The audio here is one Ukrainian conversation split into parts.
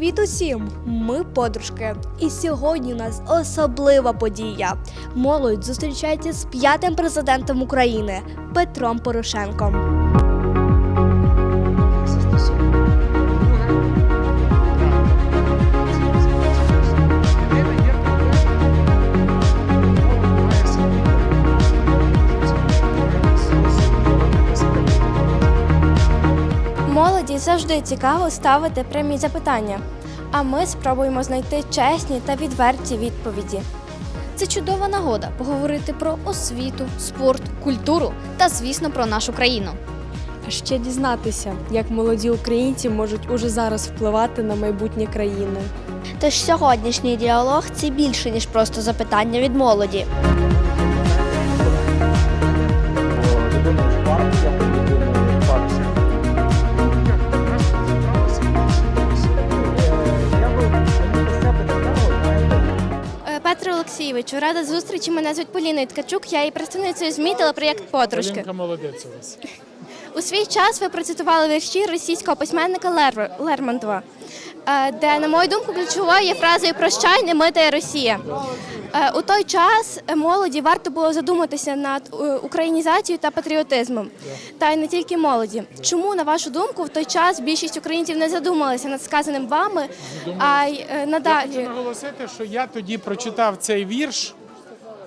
Привіт усім! Ми подружки. І сьогодні у нас особлива подія. Молодь зустрічається з п'ятим президентом України Петром Порошенком. Молоді завжди цікаво ставити прямі запитання, а ми спробуємо знайти чесні та відверті відповіді. Це чудова нагода поговорити про освіту, спорт, культуру та, звісно, про нашу країну. А ще дізнатися, як молоді українці можуть уже зараз впливати на майбутнє країни. Тож сьогоднішній діалог це більше ніж просто запитання від молоді. Олексійовичу, рада зустрічі. Мене звуть Поліна Ткачук. Я є представницею ЗМІ телепроєкт Подружки. Полінка молодець у вас. У свій час ви процитували вірші російського письменника Лер... Лермонтова, де, на мою думку, ключовою є фразою Прощай, не митає Росія. Е, У той час молоді варто було задуматися над е, українізацією та патріотизмом. Та й не тільки молоді. Чому, на вашу думку, в той час більшість українців не задумалися над сказаним вами, а й е, Я хочу надалі? наголосити, що я тоді прочитав цей вірш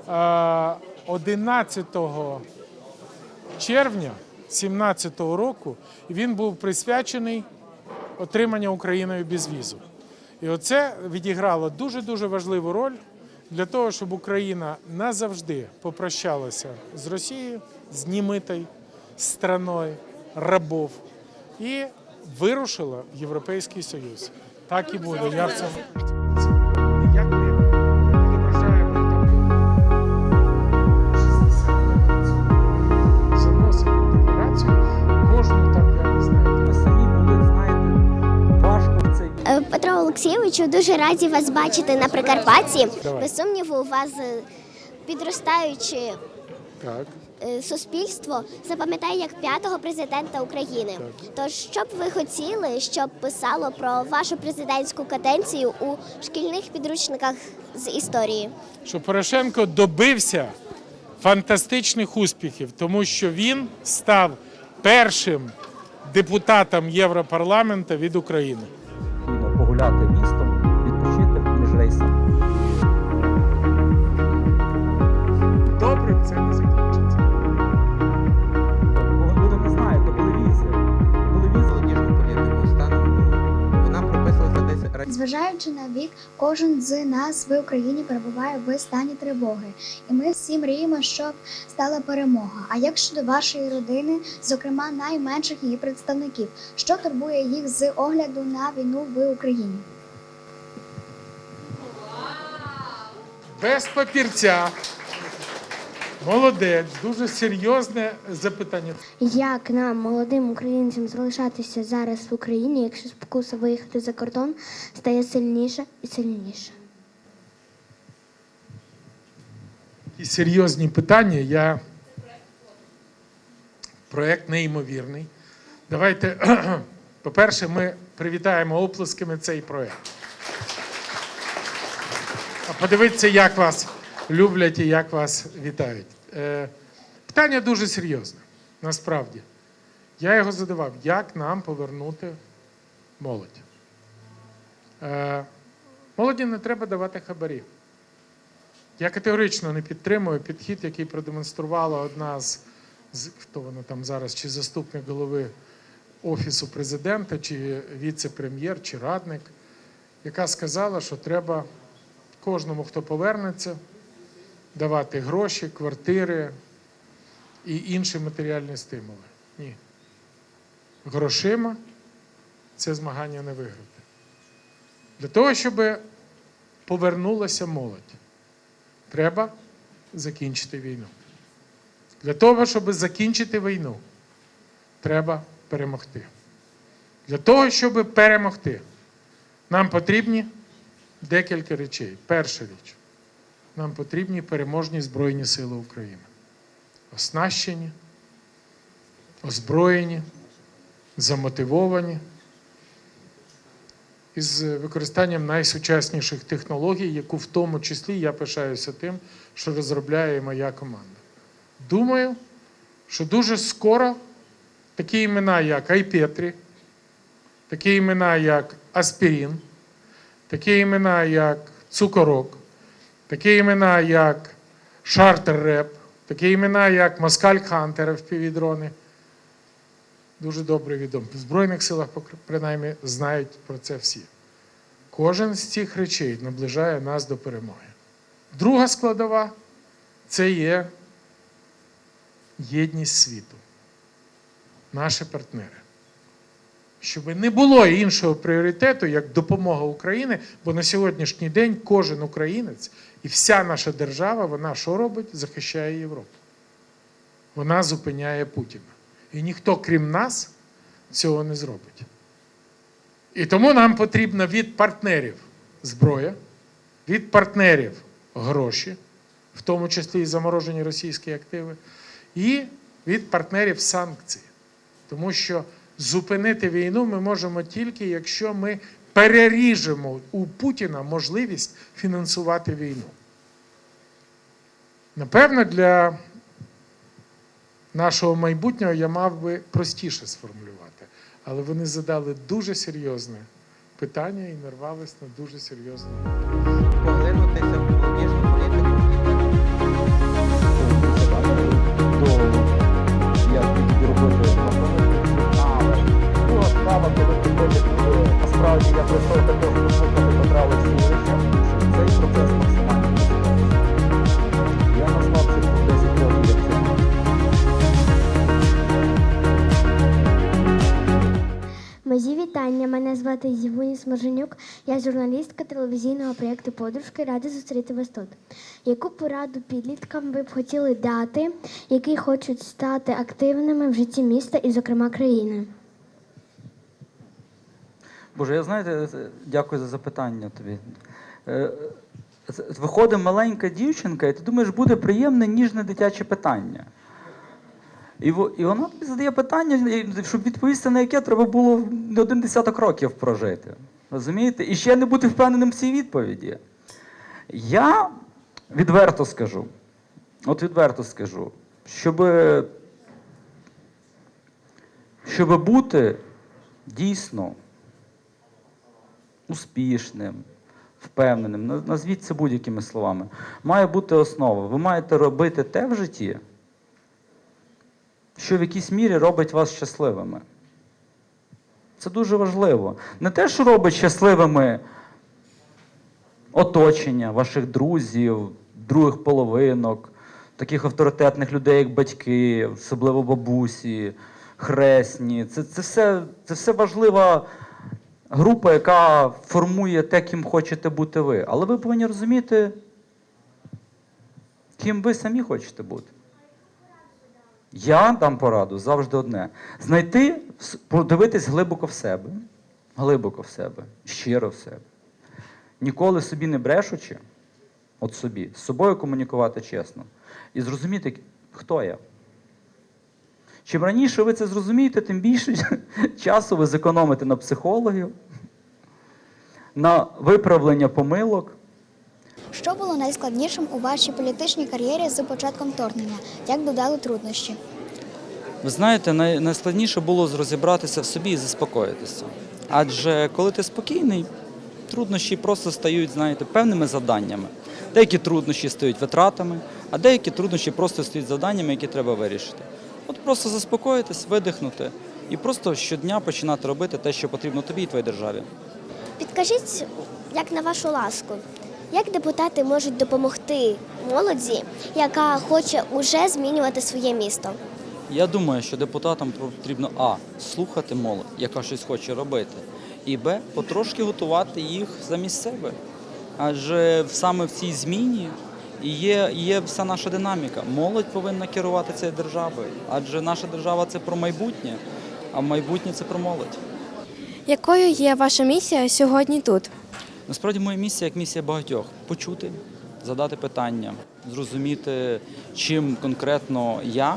е, 11 червня 17-го року, він був присвячений отриманню Україною безвізу. І оце відіграло дуже-дуже важливу роль для того, щоб Україна назавжди попрощалася з Росією, з німитою страною рабов і вирушила в Європейський Союз. Так і буде. Я в цьому. Олексійовичу, дуже раді вас бачити на Прикарпатті. Без сумніву, у вас е, підростаюче так. е, суспільство запам'ятає як п'ятого президента України. Тож, що б ви хотіли, щоб писало про вашу президентську каденцію у шкільних підручниках з історії? що Порошенко добився фантастичних успіхів, тому що він став першим депутатом Європарламенту від України. Спокійно Зважаючи на вік, кожен з нас в Україні перебуває в стані тривоги, і ми всі мріємо, щоб стала перемога. А як щодо вашої родини, зокрема найменших її представників, що турбує їх з огляду на війну в Україні? Без папірця. Молодець, дуже серйозне запитання. Як нам, молодим українцям, залишатися зараз в Україні, якщо спокуса виїхати за кордон стає сильніше і сильніше? Такі серйозні питання. Я проєкт неймовірний. Давайте, по-перше, ми привітаємо оплесками цей проєкт. А подивіться, як вас люблять і як вас вітають. Е, питання дуже серйозне, насправді. Я його задавав, як нам повернути молодь. Е, молоді не треба давати хабарі. Я категорично не підтримую підхід, який продемонструвала одна з, з хто вона там зараз, чи заступник голови Офісу президента, чи віце-прем'єр, чи радник, яка сказала, що треба кожному, хто повернеться, давати гроші, квартири і інші матеріальні стимули. Ні. Грошима це змагання не виграти. Для того, щоб повернулася молодь треба закінчити війну. Для того, щоб закінчити війну, треба перемогти. Для того, щоб перемогти, нам потрібні декілька речей. Перша річ, нам потрібні переможні Збройні Сили України. Оснащені, озброєні, замотивовані із використанням найсучасніших технологій, яку в тому числі я пишаюся тим, що розробляє моя команда. Думаю, що дуже скоро такі імена, як Айпетрі, такі імена, як Аспірін, такі імена, як Цукорок, такі імена, як Шартер Реп, такі імена, як Москаль Хантер впівдрони. Дуже добре відомо. В Збройних силах, принаймні, знають про це всі. Кожен з цих речей наближає нас до перемоги. Друга складова це є єдність світу, наші партнери. Щоб не було іншого пріоритету, як допомога України, бо на сьогоднішній день кожен українець і вся наша держава, вона що робить? Захищає Європу. Вона зупиняє Путіна. І ніхто, крім нас, цього не зробить. І тому нам потрібна від партнерів зброя, від партнерів гроші, в тому числі і заморожені російські активи, і від партнерів санкції. Тому що зупинити війну ми можемо тільки, якщо ми переріжемо у Путіна можливість фінансувати війну. Напевно, для нашого майбутнього я мав би простіше сформулювати. Але вони задали дуже серйозне питання і нарвались на дуже серйозне. Смерженюк. Я журналістка телевізійного проєкту Подружки. Рада зустріти вас тут. Яку пораду підліткам ви б хотіли дати, які хочуть стати активними в житті міста і, зокрема, країни? Боже, я знаєте, дякую за запитання тобі. Е, Виходить маленька дівчинка, і ти думаєш, буде приємне ніжне дитяче питання. І, і вона тобі задає питання, щоб відповісти на яке треба було не один десяток років прожити. Розумієте? І ще не бути впевненим в цій відповіді. Я відверто скажу, от відверто скажу, щоб, щоб бути дійсно успішним, впевненим, назвіть це будь-якими словами, має бути основа. Ви маєте робити те в житті, що в якійсь мірі робить вас щасливими. Це дуже важливо. Не те, що робить щасливими оточення ваших друзів, других половинок, таких авторитетних людей, як батьки, особливо бабусі, хресні. Це, це, все, це все важлива група, яка формує те, ким хочете бути ви. Але ви повинні розуміти, ким ви самі хочете бути. Я дам пораду завжди одне: знайти, подивитись глибоко в себе, глибоко в себе, щиро в себе. Ніколи собі не брешучи, от собі, з собою комунікувати чесно і зрозуміти, хто я. Чим раніше ви це зрозумієте, тим більше часу ви зекономите на психологів, на виправлення помилок. Що було найскладнішим у вашій політичній кар'єрі з початком вторгнення? Як додали труднощі? Ви знаєте, най- найскладніше було розібратися в собі і заспокоїтися. Адже коли ти спокійний, труднощі просто стають, знаєте, певними завданнями. Деякі труднощі стають витратами, а деякі труднощі просто стають завданнями, які треба вирішити. От просто заспокоїтись, видихнути і просто щодня починати робити те, що потрібно тобі і твоїй державі. Підкажіть, як на вашу ласку, як депутати можуть допомогти молоді, яка хоче уже змінювати своє місто? Я думаю, що депутатам потрібно А. Слухати молодь, яка щось хоче робити, і Б. Потрошки готувати їх замість себе. Адже саме в цій зміні є, є вся наша динаміка. Молодь повинна керувати цією державою, адже наша держава це про майбутнє, а майбутнє це про молодь. Якою є ваша місія сьогодні тут? Насправді моя місія як місія багатьох почути, задати питання, зрозуміти, чим конкретно я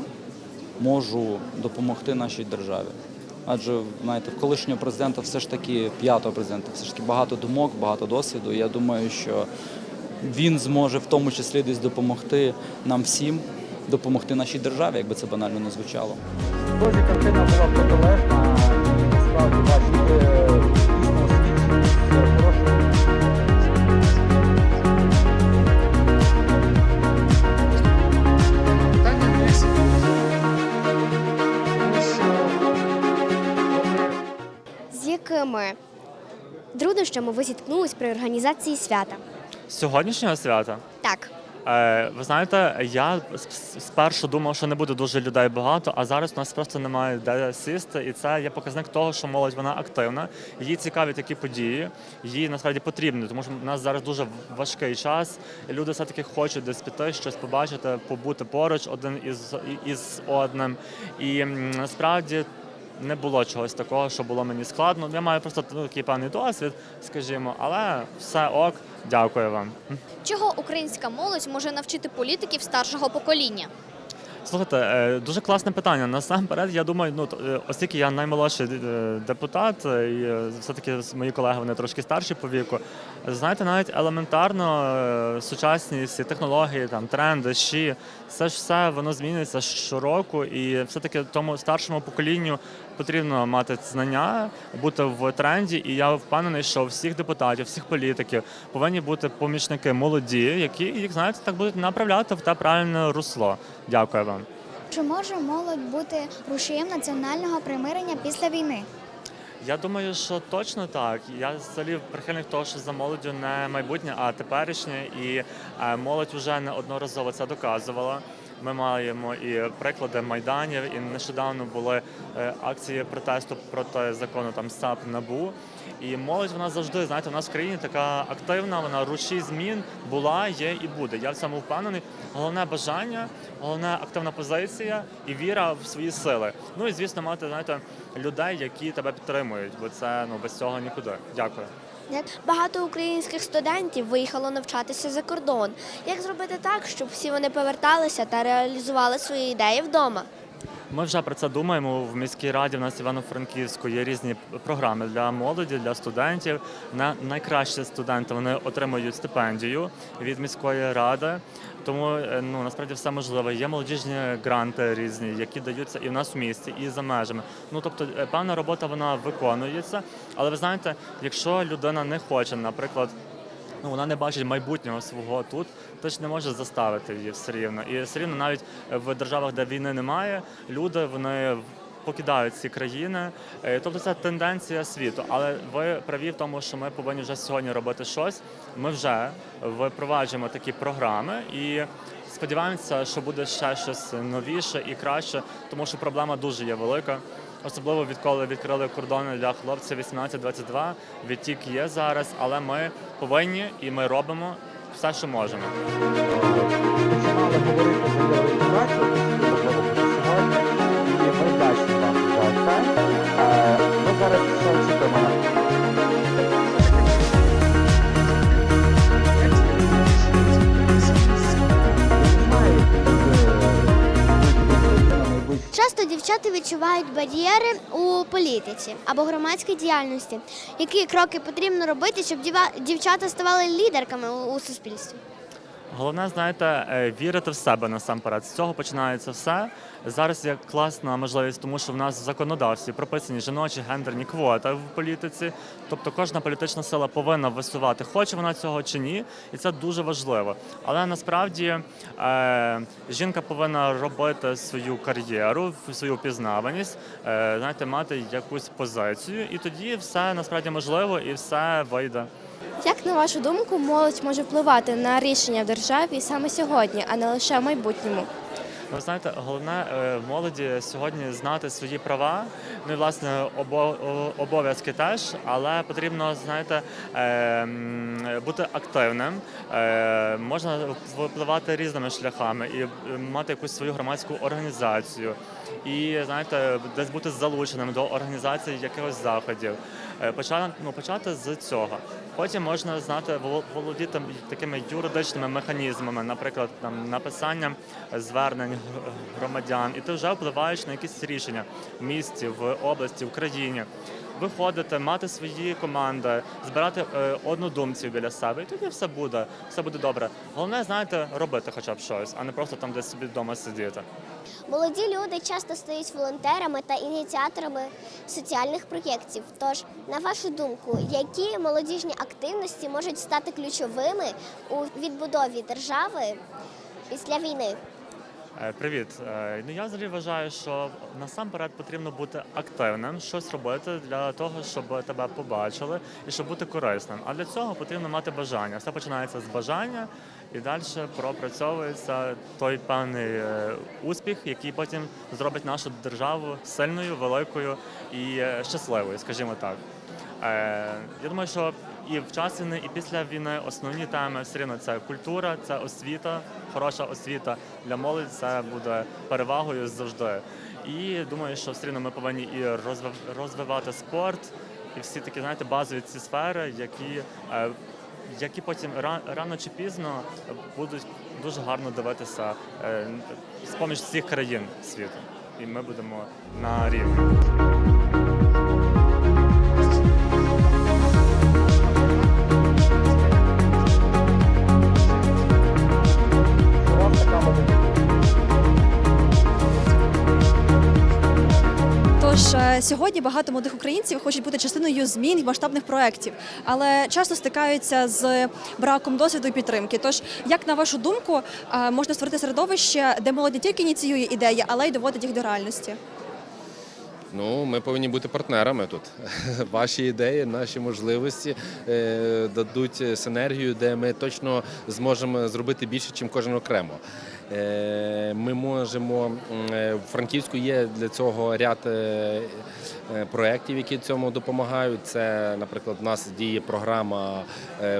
можу допомогти нашій державі. Адже знаєте, в колишнього президента все ж таки п'ятого президента, все ж таки багато думок, багато досвіду. Я думаю, що він зможе в тому числі десь допомогти нам всім, допомогти нашій державі, якби це банально не звучало. Схожі картина була протилежна, насправді бачите якими труднощами ви зіткнулись при організації свята? Сьогоднішнього свята. Так. Е, ви знаєте, я спершу думав, що не буде дуже людей багато, а зараз у нас просто немає де сісти, і це є показник того, що молодь вона активна, їй цікаві такі події, їй насправді потрібні, тому що в нас зараз дуже важкий час. і Люди все-таки хочуть десь піти, щось побачити, побути поруч один із, із одним. І насправді. Не було чогось такого, що було мені складно. Я маю просто ну, такий певний досвід, скажімо, але все ок, дякую вам. Чого українська молодь може навчити політиків старшого покоління? Слухайте, е, дуже класне питання. Насамперед, я думаю, ну е, оскільки я наймолодший е, депутат, і все-таки мої колеги вони трошки старші по віку. Знаєте, навіть елементарно е, сучасні технології, там тренди, щі, це ж все воно змінюється щороку, і все-таки тому старшому поколінню потрібно мати знання, бути в тренді. І я впевнений, що всіх депутатів, всіх політиків повинні бути помічники молоді, які їх знаєте, так будуть направляти в те правильне русло. Дякую вам. Чи може молодь бути рушієм національного примирення після війни? Я думаю, що точно так. Я взагалі прихильник того, що за молоддю не майбутнє, а теперішнє, і е, молодь вже неодноразово це доказувала. Ми маємо і приклади майданів, і нещодавно були е, акції протесту проти закону там САП НАБУ. І молодь вона завжди знаєте, у нас в країні така активна, вона рушій змін була, є і буде. Я в цьому впевнений. Головне бажання, головне активна позиція і віра в свої сили. Ну і звісно, мати знаєте людей, які тебе підтримують, бо це ну без цього нікуди. Дякую. Багато українських студентів виїхало навчатися за кордон. Як зробити так, щоб всі вони поверталися та реалізували свої ідеї вдома? Ми вже про це думаємо в міській раді. В нас Івано-Франківську є різні програми для молоді, для студентів. На найкращі студенти вони отримують стипендію від міської ради. Тому е, ну насправді все можливо. Є молодіжні гранти різні, які даються і в нас в місті, і за межами. Ну тобто, е, певна робота вона виконується. Але ви знаєте, якщо людина не хоче, наприклад. Ну, вона не бачить майбутнього свого тут, то ж не може заставити її все рівно. І все рівно навіть в державах, де війни немає, люди вони покидають ці країни. Е, Тобто це тенденція світу. Але ви праві в тому, що ми повинні вже сьогодні робити щось. Ми вже випроваджуємо такі програми і. Сподіваємося, що буде ще щось новіше і краще, тому що проблема дуже є велика. Особливо відколи відкрили кордони для хлопців 18-22, відтік є зараз, але ми повинні і ми робимо все, що можемо. Дівчата відчувають бар'єри у політиці або громадській діяльності. Які кроки потрібно робити, щоб дівчата ставали лідерками у, суспільстві? Головне, знаєте, е, вірити в себе насамперед. З цього починається все. Зараз є класна можливість, тому що в нас в законодавстві прописані жіночі гендерні квоти в політиці. Тобто кожна політична сила повинна висувати, хоче вона цього чи ні, і це дуже важливо. Але насправді е, жінка повинна робити свою кар'єру, свою впізнаваність, е, знаєте, мати якусь позицію, і тоді все насправді можливо і все вийде. Як на вашу думку, молодь може впливати на рішення в державі саме сьогодні, а не лише в майбутньому? Ви знаєте, головне е, молоді сьогодні знати свої права. Ну і власне обов'язки теж, але потрібно, знаєте, е, бути активним. Е, Можна впливати різними шляхами і мати якусь свою громадську організацію. І знаєте, десь бути залученим до організації якихось заходів. Почати, ну, почати з цього. Потім можна знати воло- володіти такими юридичними механізмами, наприклад, там написанням звернень громадян, і ти вже впливаєш на якісь рішення в місті, в області, в країні. Виходити, мати свої команди, збирати е, однодумців біля себе, і тоді все буде, все буде добре. Головне, знаєте, робити хоча б щось, а не просто там десь собі вдома сидіти. Молоді люди часто стають волонтерами та ініціаторами соціальних проєктів. Тож, на вашу думку, які молодіжні активності можуть стати ключовими у відбудові держави після війни? Е, Привіт. Е, Ну я взагалі вважаю, що насамперед потрібно бути активним, щось робити для того, щоб тебе побачили і щоб бути корисним. А для цього потрібно мати бажання. Все починається з бажання, і далі пропрацьовується той певний е, успіх, який потім зробить нашу державу сильною, великою і е, щасливою, скажімо так. Е, Я думаю, що і в час війни, і після війни основні теми все рівно це культура, це освіта, хороша освіта для молоді це буде перевагою завжди. І думаю, що все рівно ми повинні і розвив- розвивати спорт, і всі такі, знаєте, базові ці сфери, які, які потім ра- рано чи пізно будуть дуже гарно дивитися е, з поміж всіх країн світу. І ми будемо на рівні. Тож е, сьогодні багато молодих українців хочуть бути частиною змін і масштабних проєктів, але часто стикаються з браком досвіду і підтримки. Тож, як на вашу думку, е, можна створити середовище, де молодь не тільки ініціює ідеї, але й доводить їх до реальності? Ну, ми повинні бути партнерами тут. Ваші ідеї, наші можливості е, дадуть синергію, де ми точно зможемо зробити більше, ніж кожен окремо. Е, Ми можемо е, в Франківську є для цього ряд е, проєктів, які цьому допомагають. Це, наприклад, в нас діє програма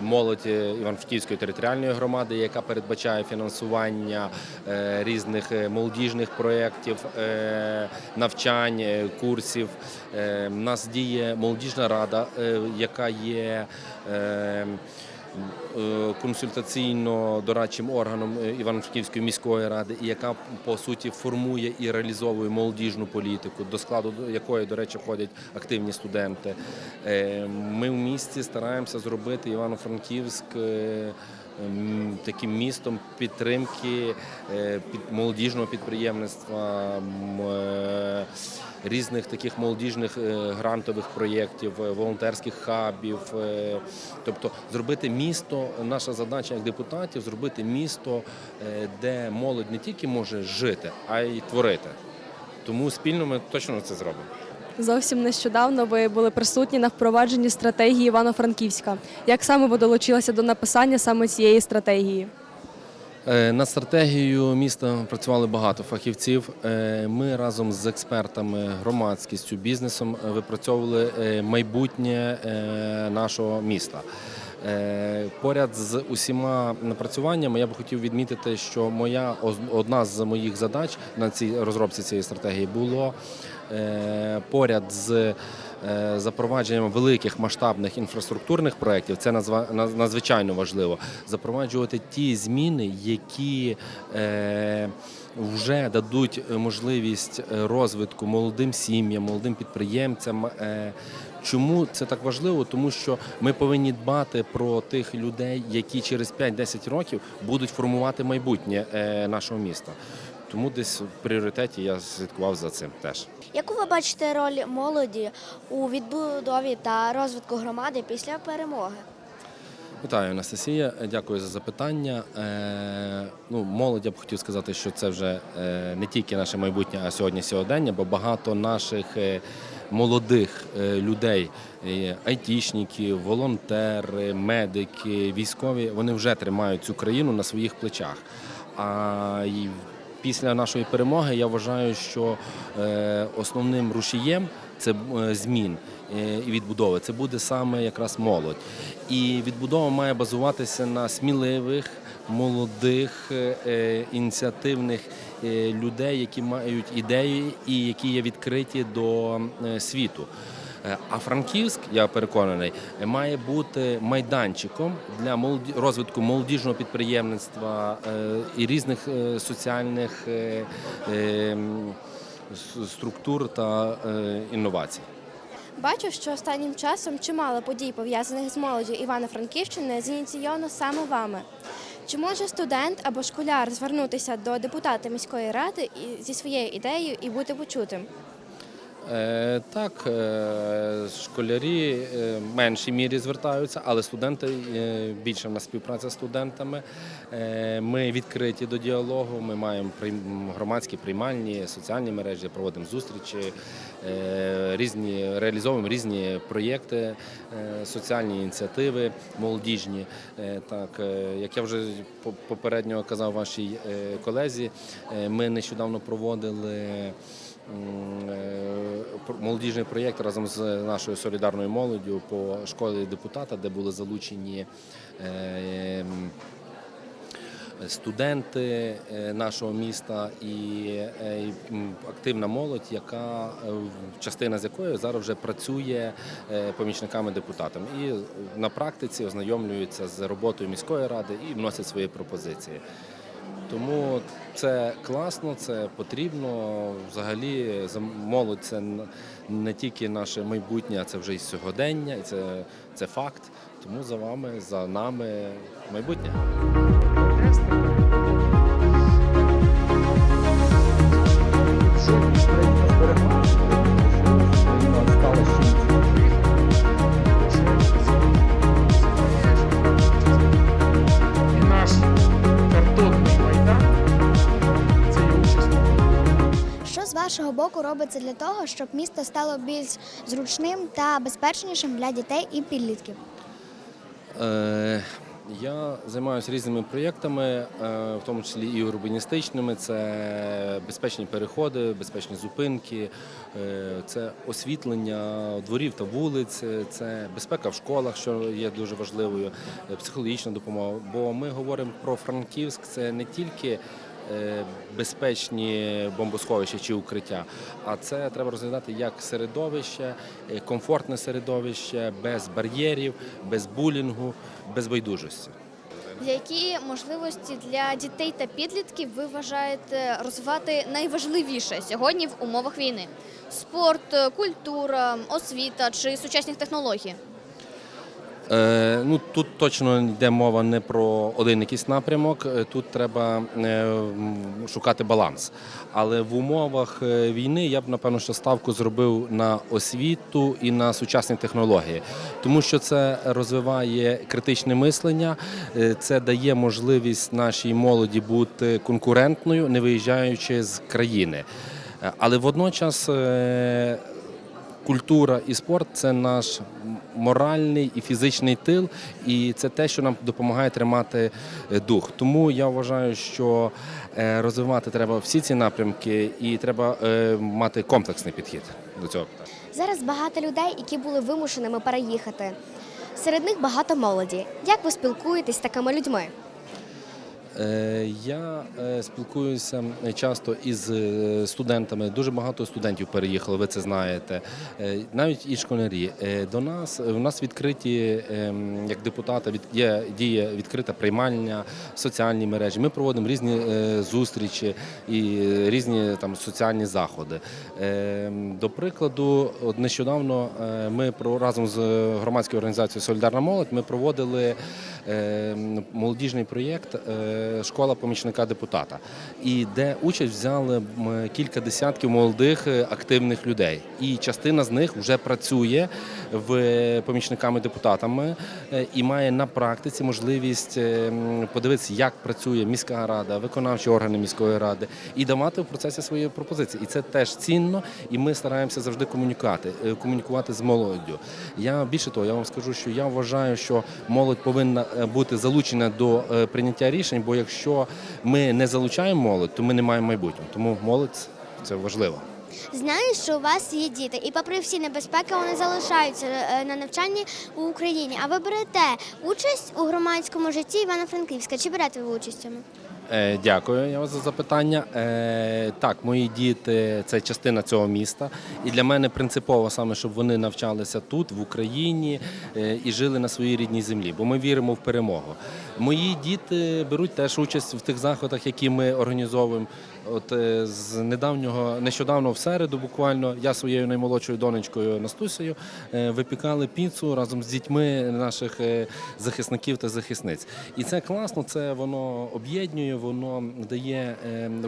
молодь Івано-Франківської територіальної громади, яка передбачає фінансування різних молодіжних проєктів, навчань, курсів. У нас діє молодіжна рада, яка є. Е, консультаційно-дорадчим органом е, Івано-Франківської міської ради, і яка по суті формує і реалізовує молодіжну політику, до складу якої, до речі, входять активні студенти. Е, Ми в місті стараємося зробити Івано-Франківськ. Таким містом підтримки молодіжного підприємництва, різних таких молодіжних е, грантових проєктів, е, волонтерських хабів. е, Тобто зробити місто, наша задача як депутатів, зробити місто, де молодь не тільки може жити, а й творити. Тому спільно ми точно це зробимо. Зовсім нещодавно ви були присутні на впровадженні стратегії Івано-Франківська. Як саме ви долучилися до написання саме цієї стратегії? Е, Над стратегією міста працювали багато фахівців. Е, Ми разом з експертами, громадськістю, бізнесом е, випрацьовували майбутнє нашого міста. Поряд з усіма напрацюваннями я б хотів відмітити, що моя одна з моїх задач на цій розробці цієї стратегії було поряд з запровадженням великих масштабних інфраструктурних проєктів, це надзвичайно важливо, запроваджувати ті зміни, які е, вже дадуть можливість е, розвитку молодим сім'ям, молодим підприємцям. Е, Чому це так важливо? Тому що ми повинні дбати про тих людей, які через 5-10 років будуть формувати майбутнє е, нашого міста. Тому десь в пріоритеті я слідкував за цим теж. Яку ви бачите роль молоді у відбудові та розвитку громади після перемоги? Вітаю, Анастасія. Дякую за запитання. Е, ну, молодь я б хотів сказати, що це вже е, не тільки наше майбутнє, а сьогодні сьогодення, бо багато наших е, молодих е, людей, айтішників, волонтери, медики, військові, вони вже тримають цю країну на своїх плечах. А після нашої перемоги я вважаю, що е, основним рушієм це е, змін е, і відбудови. Це буде саме якраз молодь. І відбудова має базуватися на сміливих, молодих, ініціативних людей, які мають ідеї і які є відкриті до світу. Е, А Франківськ, я переконаний, має бути майданчиком для розвитку молодіжного підприємництва е, і різних е, соціальних е, е, м, с- структур та інновацій. Бачу, що останнім часом чимало подій, пов'язаних з молоддю Івано-Франківщини, зініційовано саме вами. Чи може студент або школяр звернутися до депутата міської ради зі своєю ідеєю і бути почутим? Е, Так, е, школярі е, в меншій мірі звертаються, але студенти більше в нас співпраця з студентами. Ми відкриті до діалогу. Ми маємо громадські приймальні, соціальні мережі, проводимо зустрічі, різні реалізовуємо різні проєкти, соціальні ініціативи, молодіжні. Так, як я вже попередньо казав вашій колезі, ми нещодавно проводили. Е, молодіжний проєкт разом з нашою солідарною молоддю по школі депутата, де були залучені е, студенти е, нашого міста і активна молодь, яка частина з якої зараз вже працює помічниками депутатами і на практиці ознайомлюються з роботою міської ради і вносять свої пропозиції. Тому це класно, це потрібно. Взагалі, молодь це не тільки наше майбутнє, а це вже і сьогодення, і це, це факт. Тому за вами, за нами майбутнє. Що боку робиться для того, щоб місто стало більш зручним та безпечнішим для дітей і підлітків? Е, Я займаюся різними проєктами, е, в тому числі і урбаністичними. Це безпечні переходи, безпечні зупинки, е, це освітлення дворів та вулиць, це безпека в школах, що є дуже важливою, психологічна допомога. Бо ми говоримо про Франківськ, це не тільки безпечні бомбосховища чи укриття, а це треба розглядати як середовище, е, комфортне середовище, без бар'єрів, без булінгу, без байдужості. Які можливості для дітей та підлітків ви вважаєте розвивати найважливіше сьогодні в умовах війни? Спорт, культура, освіта чи сучасні технології? Е, ну, тут точно йде мова не про один якийсь напрямок, е, тут треба е, шукати баланс. Але в умовах війни я б напевно що ставку зробив на освіту і на сучасні технології, тому що це розвиває критичне мислення, це дає можливість нашій молоді бути конкурентною, не виїжджаючи з країни. Але водночас. Культура і спорт це наш моральний і фізичний тил, і це те, що нам допомагає тримати е, дух. Тому я вважаю, що е, розвивати треба всі ці напрямки, і треба е, мати комплексний підхід до цього. Зараз багато людей, які були вимушеними переїхати. Серед них багато молоді. Як ви спілкуєтесь з такими людьми? Е, Я е, спілкуюся часто із е, студентами. Дуже багато студентів переїхало, ви це знаєте. Е, Навіть і школярі. Е, До нас у нас відкриті ем, як депутата від є діє відкрита приймальня, соціальні мережі. Ми проводимо різні е, зустрічі і різні там соціальні заходи. Ем, До прикладу, нещодавно е, ми разом з громадською організацією Солідарна молодь ми проводили е, молодіжний проєкт е, Школа помічника депутата, і де участь взяли кілька десятків молодих е, активних людей. І частина з них вже працює в помічниками депутатами е, і має на практиці можливість е, подивитися, як працює міська рада, виконавчі органи міської ради, і давати в процесі свої пропозиції. І це теж цінно, і ми стараємося завжди комунікувати, е, комунікувати з молоддю. Я більше того, я вам скажу, що я вважаю, що молодь повинна е, бути залучена до е, прийняття рішень, бо якщо ми не залучаємо молодь, то ми не маємо майбутнього. Тому молодь це важливо. Знаю, що у вас є діти, і попри всі небезпеки, вони залишаються е, на навчанні у Україні. А ви берете участь у громадському житті Івано-Франківська? Чи берете ви участь цьому? Е, Дякую я вас за запитання. Е, Так, мої діти це частина цього міста, і для мене принципово саме, щоб вони навчалися тут, в Україні, е, і жили на своїй рідній землі, бо ми віримо в перемогу. Мої діти беруть теж участь в тих заходах, які ми організовуємо. От е, з недавнього, нещодавно в середу, буквально я своєю наймолодшою донечкою Настусею е, випікали піцу разом з дітьми наших е, захисників та захисниць. І це класно, це воно об'єднує, воно дає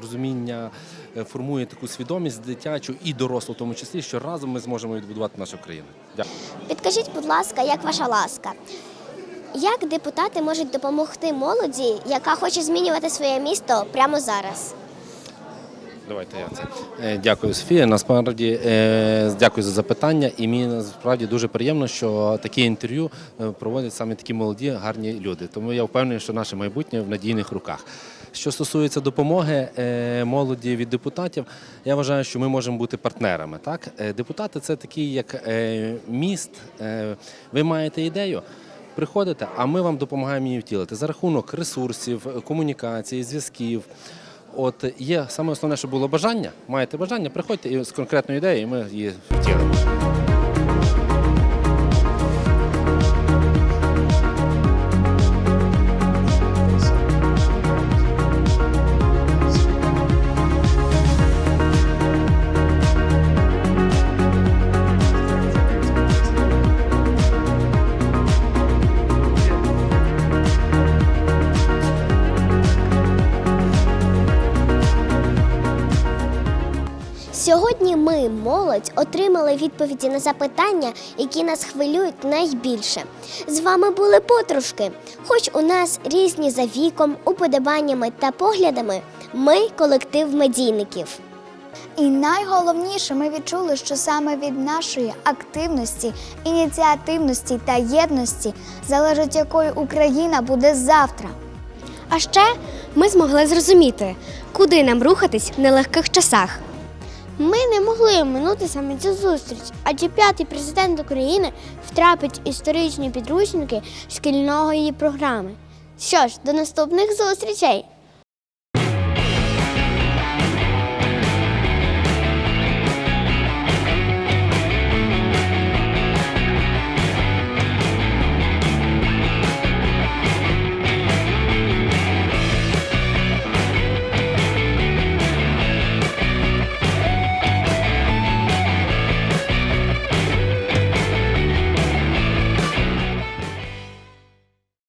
розуміння, формує таку свідомість дитячу і дорослу, в тому числі, що разом ми зможемо відбудувати нашу країну. Дякую. Підкажіть, будь ласка, як ваша ласка? Як депутати можуть допомогти молоді, яка хоче змінювати своє місто прямо зараз? Давайте я це. Е, Дякую, Софія. Насправді е, дякую за запитання. І мені насправді дуже приємно, що такі інтерв'ю е, проводять саме такі молоді, гарні люди. Тому я впевнений, що наше майбутнє в надійних руках. Що стосується допомоги молоді від депутатів, я вважаю, що ми можемо бути партнерами. Так, депутати це такий як міст. Ви маєте ідею. Приходите, а ми вам допомагаємо її втілити за рахунок ресурсів, комунікації, зв'язків. От є саме основне, що було бажання. Маєте бажання, приходьте з конкретною ідеєю, і ми її втілимо. Отримали відповіді на запитання, які нас хвилюють найбільше. З вами були подружки. Хоч у нас різні за віком, уподобаннями та поглядами, ми колектив медійників. І найголовніше, ми відчули, що саме від нашої активності, ініціативності та єдності залежить, якою Україна буде завтра. А ще ми змогли зрозуміти, куди нам рухатись в нелегких часах. Могли оминути саме цю зустріч, адже п'ятий президент України втрапить історичні підручники шкільної програми. Що ж, до наступних зустрічей!